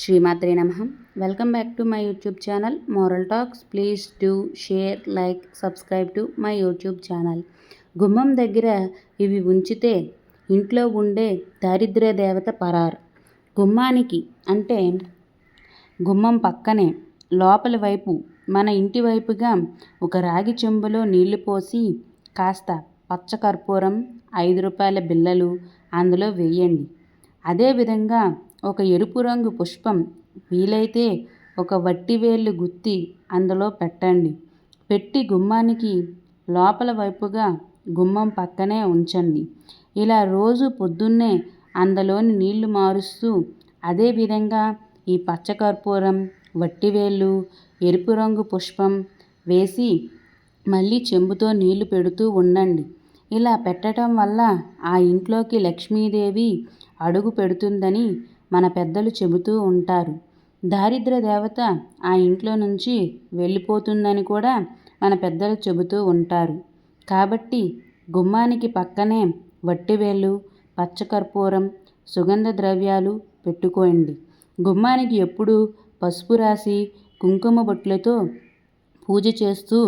శ్రీమాత్రే నమ. Welcome back to my YouTube channel moral talks please do share like subscribe to my YouTube channel గుమ్మం దగ్గర ఇవి ఉంచితే ఇంట్లో ఉండే దారిద్ర్య దేవత పరార్. గుమ్మానికి అంటే గుమ్మం పక్కనే లోపల వైపు మన ఇంటి వైపుగా ఒక రాగి చెంబులో నీళ్ళు పోసి కాస్త పచ్చకర్పూరం ఐదు రూపాయల బిళ్ళలు అందులో వేయండి. అదేవిధంగా ఒక ఎరుపు రంగు పుష్పం వీలైతే ఒక వట్టివేళ్ళు గుత్తి అందులో పెట్టండి. పెట్టి గుమ్మానికి లోపల వైపుగా గుమ్మం పక్కనే ఉంచండి. ఇలా రోజు పొద్దున్నే అందులోని నీళ్ళు మారుస్తూ అదేవిధంగా ఈ పచ్చకర్పూరం వట్టివేళ్ళు ఎరుపు రంగు పుష్పం వేసి మళ్ళీ చెంబుతో నీళ్ళు పెడుతూ ఉండండి. ఇలా పెట్టడం వల్ల ఆ ఇంట్లోకి లక్ష్మీదేవి అడుగు పెడుతుందని మన పెద్దలు చెబుతూ ఉంటారు. దారిద్ర దేవత ఆ ఇంట్లో నుంచి వెళ్ళిపోతుందని కూడా మన పెద్దలు చెబుతూ ఉంటారు. కాబట్టి గుమ్మానికి పక్కనే వట్టివేళ్ళు పచ్చకర్పూరం సుగంధ ద్రవ్యాలు పెట్టుకోండి. గుమ్మానికి ఎప్పుడూ పసుపు రాసి కుంకుమ బొట్లతో పూజ చేస్తూ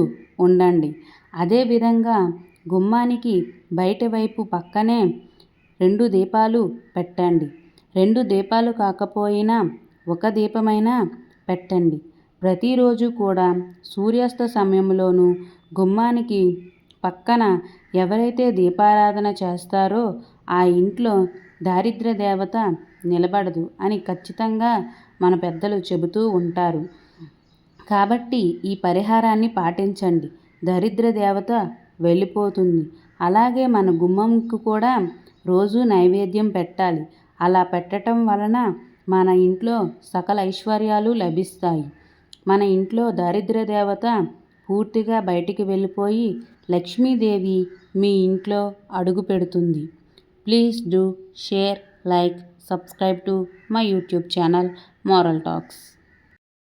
ఉండండి. అదేవిధంగా గుమ్మానికి బయట వైపు పక్కనే రెండు దీపాలు పెట్టండి. రెండు దీపాలు కాకపోయినా ఒక దీపమైనా పెట్టండి. ప్రతిరోజు కూడా సూర్యాస్త సమయంలోనూ గుమ్మానికి పక్కన ఎవరైతే దీపారాధన చేస్తారో ఆ ఇంట్లో దారిద్ర దేవత నిలబడదు అని ఖచ్చితంగా మన పెద్దలు చెబుతూ ఉంటారు. కాబట్టి ఈ పరిహారాన్ని పాటించండి. దరిద్ర దేవత వెళ్ళిపోతుంది. అలాగే మన గుమ్మంకు కూడా రోజు నైవేద్యం పెట్టాలి. అలా పెట్టడం వలన మన ఇంట్లో సకల ఐశ్వర్యాలు లభిస్తాయి. మన ఇంట్లో దారిద్ర దేవత పూర్తిగా బయటికి వెళ్ళిపోయి లక్ష్మీదేవి మీ ఇంట్లో అడుగు పెడుతుంది. Please do share like subscribe to my YouTube channel moral talks.